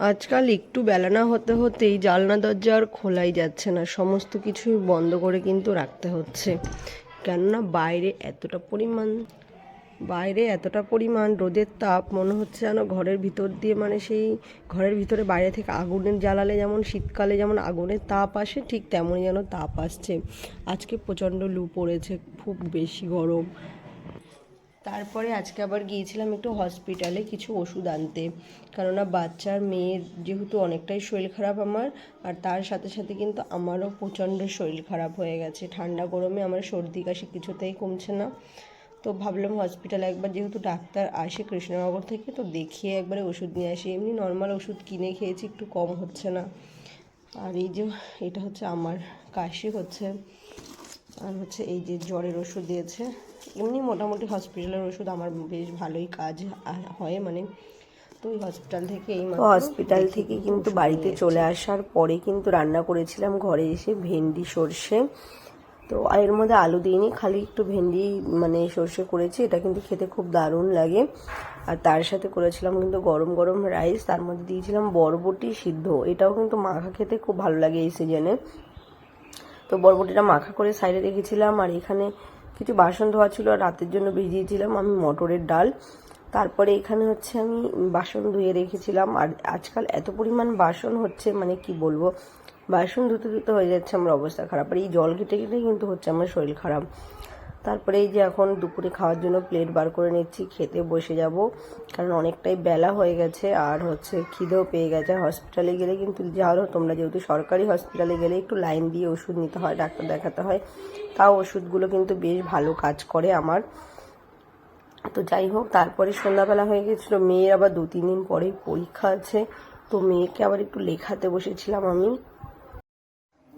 আজকাল একটু বেলা না হতে হতেই জালনা দরজা আর খোলাই যাচ্ছে না। সমস্ত কিছুই বন্ধ করে কিন্তু রাখতে হচ্ছে। কেননা বাইরে এতটা পরিমাণ, বাইরে এতটা পরিমাণ রোদের তাপ, মনে হচ্ছে যেন ঘরের ভিতর দিয়ে মানে সেই ঘরের ভিতরে বাইরে থেকে আগুনের জ্বালালে যেমন শীতকালে যেমন আগুনের তাপ আসে, ঠিক তেমনই যেন তাপ আসছে। আজকে প্রচণ্ড লু পড়েছে, খুব বেশি গরম। তারপরে আজকে আবার গিয়েছিলাম একটু হসপিটালে কিছু ওষুধ আনতে। কেননা বাচ্চার মেয়ের যেহেতু অনেকটাই শরীর খারাপ আমার, আর তার সাথে সাথে কিন্তু আমারও প্রচণ্ড শরীর খারাপ হয়ে গেছে। ঠান্ডা গরমে আমার সর্দি কাশি কিছুতেই কমছে না। তো ভাবলাম হসপিটালে একবার যেহেতু ডাক্তার আসে কৃষ্ণনগর থেকে, তো দেখিয়ে একবারে ওষুধ নিয়ে আসি। এমনি নর্মাল ওষুধ কিনে খেয়েছি, একটু কম হচ্ছে না। আর এই যে, এটা হচ্ছে আমার, কাশি হচ্ছে। আর হচ্ছে এই যে জ্বরের ওষুধ দিয়েছে এমনি মোটামুটি হসপিটালের ওষুধ আমার বেশ ভালোই কাজ হয় মানে তো হসপিটাল থেকে এই হসপিটাল থেকে কিন্তু বাড়িতে চলে আসার পরে কিন্তু রান্না করেছিলাম ঘরে এসে ভেন্ডি সর্ষে। তো আর এর মধ্যে আলু দিইনি খালি একটু ভেন্ডি মানে সর্ষে করেছি এটা কিন্তু খেতে খুব দারুণ লাগে। আর তার সাথে করেছিলাম কিন্তু গরম গরম রাইস তার মধ্যে দিয়েছিলাম বরবটি সিদ্ধ। এটাও কিন্তু মাখা খেতে খুব ভালো লাগে এই সিজনে তো বরবটিটা মাখা করে সাইডে রেখেছিলাম, আর এখানে কিছু বাসন ধোয়া ছিল, আর রাতের জন্য ভিজিয়েছিলাম আমি মটরের ডাল। তারপরে এখানে হচ্ছে আমি বাসন ধুয়ে রেখেছিলাম, আর আজকাল এত পরিমাণ বাসন হচ্ছে মানে কি বলব, বাসন ধুতে ধুতে হয়ে যাচ্ছে আমার অবস্থা খারাপ। আর এই জল ঘেটে ঘেটে কিন্তু হচ্ছে আমার শরীর খারাপ। তারপরে এই যে এখন দুপুরে খাওয়ার জন্য প্লেট বার করে নিচ্ছি, খেতে বসে যাব। কারণ অনেকটাই বেলা হয়ে গেছে, আর হচ্ছে খিদেও পেয়ে গেছে। হসপিটালে গেলে কিন্তু যাও তোমরা যেহেতু সরকারি হসপিটালে গেলে একটু লাইন দিয়ে ওষুধ নিতে হয়, ডাক্তার দেখাতে হয়। তাও ওষুধগুলো কিন্তু বেশ ভালো কাজ করে আমার। তো যাই হোক, তারপরে সন্ধ্যাবেলা হয়ে গেছিল, মেয়ের আবার দু তিন দিন পরেই পরীক্ষা আছে। তো মেয়েকে আবার একটু লেখাতে বসেছিলাম আমি।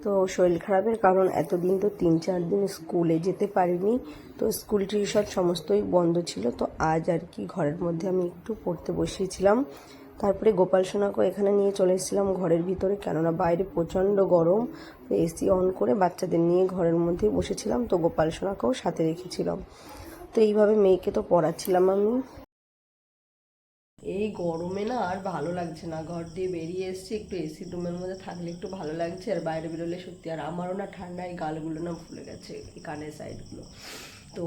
তো শরীর খারাপের কারণ, এতদিন তো তিন চার দিন স্কুলে যেতে পারিনি, তো স্কুল টিউশন সমস্তই বন্ধ ছিল, তো আজ আর কি ঘরের মধ্যে আমি একটু পড়তে বসিয়েছিলাম। তারপরে গোপাল সোনাকেও এখানে নিয়ে চলে এসেছিলাম ঘরের ভিতরে, কেননা বাইরে প্রচণ্ড গরম এসি অন করে বাচ্চাদের নিয়ে ঘরের মধ্যে বসেছিলাম, তো গোপাল সোনাকেও সাথে রেখেছিলাম। তো এইভাবে মেয়েকে তো পড়াচ্ছিলাম আমি। এই গরমে না আর ভালো লাগছে না। ঘর দিয়ে বেরিয়ে এসেছি, একটু এসি রুমের মধ্যে থাকলে একটু ভালো লাগছে, আর বাইরে বেরোলে সত্যি আর আমারও না ঠান্ডায় গালগুলো না ফুলে গেছে, এই কানের সাইডগুলো তো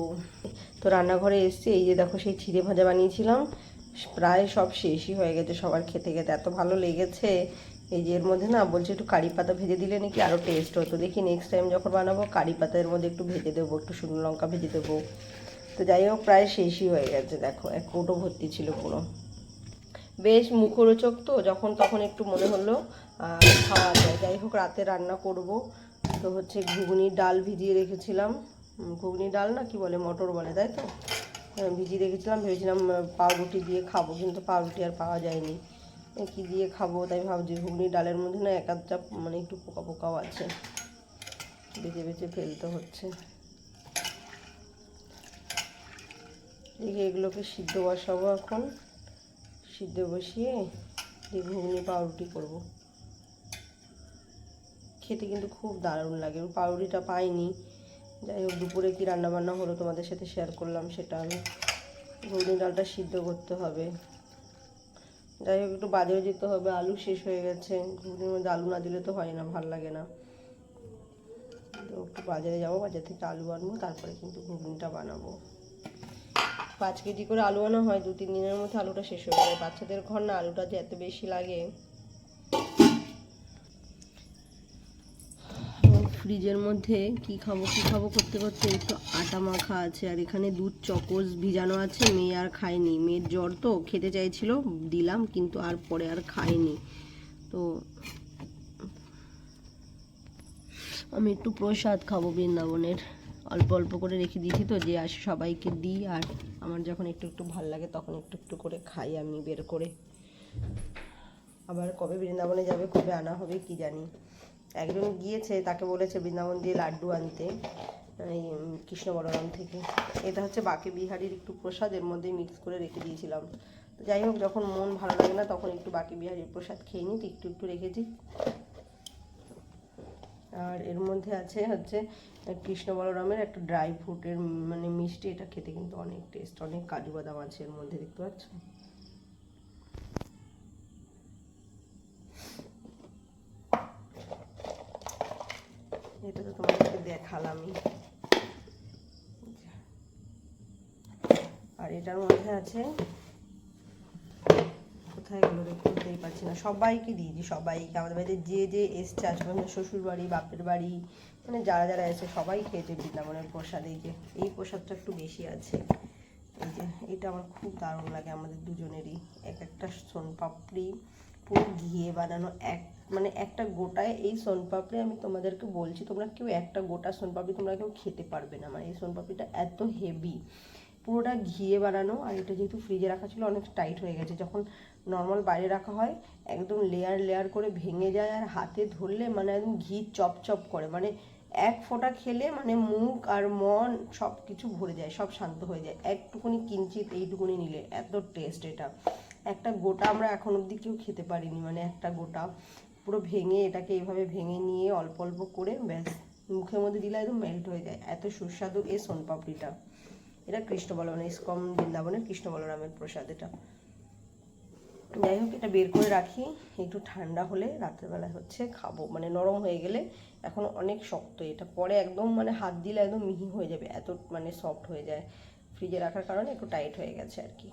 তো রান্নাঘরে এসেছি, এই যে দেখো সেই চিড়ে ভাজা বানিয়েছিলাম, প্রায় সব শেষই হয়ে গেছে, সবার খেতে খেতে এত ভালো লেগেছে। এই যে এর মধ্যে না বলছে একটু কারি পাতা ভেজে দিলে নাকি আরও টেস্ট হতো। দেখি নেক্সট টাইম যখন বানাবো, কারি পাতার মধ্যে একটু ভেজে দেবো, একটু শুকনো লঙ্কা ভেজে দেবো। তো যাই হোক, প্রায় শেষই হয়ে গেছে, দেখো, এক কৌটো ভর্তি ছিল পুরো। বেশ মুখরোচক তো যখন তখন একটু মনে হলো খাওয়া যায় যাই হোক রাতে রান্না করব। তো হচ্ছে ঘুগনির ডাল ভিজিয়ে রেখেছিলাম। ঘুগনি ডাল না কি বলে মটর বলে তাই তো? হ্যাঁ, ভিজিয়ে রেখেছিলাম ভেবেছিলাম পাউরুটি দিয়ে খাব কিন্তু পাউরুটি আর পাওয়া যায়নি। কি দিয়ে খাব তাই ভাবছি ঘুগনি ডালের মধ্যে না এক আধটা মানে একটু পোকা পোকাও আছে। বেছে বেছে ফেলতে হচ্ছে। এগুলোকে সিদ্ধ বসাবো এখন। সিদ্ধ বসিয়ে দিয়ে ঘুগনি পাউরুটি করব। খেতে কিন্তু খুব দারুণ লাগে। পাউরুটিটা পাইনি। যাই হোক, দুপুরে কী রান্নাবান্না হলো তোমাদের সাথে শেয়ার করলাম, সেটা আমি ঘুগনি ডালটা সিদ্ধ করতে হবে। যাই হোক, একটু বাজারে যেতে হবে, আলু শেষ হয়ে গেছে। ঘুগনির মধ্যে আলু না দিলে তো হয় না, ভালো লাগে না। তো একটু বাজারে যাব, বাজার থেকে আলু আনব, তারপরে কিন্তু ঘুগনিটা বানাবো। পাঁচ কেজি করে আলু আনা হয় দু তিন দিনের মধ্যে আলুটা শেষ হয়ে যায়। বাচ্চাদের ঘর না, আলুটা যে এত বেশি লাগে। ফ্রিজের মধ্যে কি খাব কি খাব করতে করতে একটু আটা মাখা আছে, আর এখানে দুধ চকোস ভিজানো আছে, মেয়ে আর খায়নি। মেয়ের জ্বর তো, খেতে চাইছিল, দিলাম, কিন্তু আর পরে আর খায়নি। তো আমি একটু প্রসাদ খাব বৃন্দাবনের। অল্প অল্প করে রেখে দিয়েছি তো, যে আসে সবাইকে দিই আর আমার যখন একটু একটু ভালো লাগে তখন একটু একটু করে খাই আমি বের করে। আবার কবে বৃন্দাবনে যাবে, কবে আনা হবে কি জানি। একজন গিয়েছে, তাকে বলেছে বৃন্দাবন দিয়ে লাড্ডু আনতে, এই কৃষ্ণ বলরাম থেকে। এটা হচ্ছে বাকি বিহারির একটু প্রসাদ, এর মধ্যে মিক্স করে রেখে দিয়েছিলাম। তো যাই হোক, যখন মন ভালো লাগে না তখন একটু বাকি বিহারির প্রসাদ খেয়ে নিই, একটু একটু রেখেছি আর এর মধ্যে আছে হচ্ছে কৃষ্ণ বলরামের একটা ড্রাই ফ্রুটের মানে মিষ্টি, এটা খেতে কিন্তু অনেক টেস্ট অনেক কাজু বাদাম আছে এর মধ্যে, দেখতে পাচ্ছ? এটা তো তোমাদেরকে দেখালামই। আর এটার মধ্যে আছে কোথায় গেলো খুলতেই পারছি না। সবাইকে দিয়েছি সবাইকে। আমাদের বাড়িতে যে যে এসছে আমাদের শ্বশুর বাড়ি, বাপের বাড়ি মানে যারা যারা এসে সবাই খেয়েছে বৃন্দাবনের প্রসাদ। এই যে, এই প্রসাদটা একটু বেশি আছে। এই যে, এটা আমার খুব দারুণ লাগে আমাদের দুজনেরই। এক একটা সোনপাপড়ি, পুরো ঘিয়ে বানানো এক মানে একটা গোটায় এই সোনপাপড়ি আমি তোমাদেরকে বলছি, তোমরা কেউ একটা গোটা সোনপাপড়ি তোমরা কেউ খেতে পারবে না। মানে এই সোনপাপড়িটা এত হেভি পুরোটা ঘিয়ে বানানো আর এটা যেহেতু ফ্রিজে রাখা ছিল অনেক টাইট হয়ে গেছে। যখন নর্মাল বাইরে রাখা হয়, একদম লেয়ার লেয়ার করে ভেঙে যায় আর হাতে ধরলে মানে একদম ঘি চপ চপ করে। মানে এক ফোঁটা খেলে মানে মুখ আর মন সব কিছু ভরে যায়, সব শান্ত হয়ে যায়। একটুকুনি কিঞ্চিত এইটুকুনি নিলে এত টেস্ট এটা। একটা গোটা আমরা এখন অবধি কেউ খেতে পারিনি মানে একটা গোটা। পুরো ভেঙে এটাকে এইভাবে ভেঙে নিয়ে অল্প অল্প করে ব্যাস মুখের মধ্যে দিলে একদম মেল্ট হয়ে যায়। এত সুস্বাদু এই সোনপাপড়িটা। এটা কৃষ্ণ বলরাম ইসকম বৃন্দাবনের কৃষ্ণ বলরামের প্রসাদ এটা। যাই হোক, এটা বের করে রাখি। একটু ঠান্ডা হলে রাত্রেবেলা হচ্ছে খাব। মানে নরম হয়ে গেলে এখন অনেক শক্ত। এটা পরে একদম মানে হাত দিলে একদম মিহি হয়ে যাবে। এত মানে সফট হয়ে যায়। ফ্রিজে রাখার কারণে একটু টাইট হয়ে গেছে আর কি।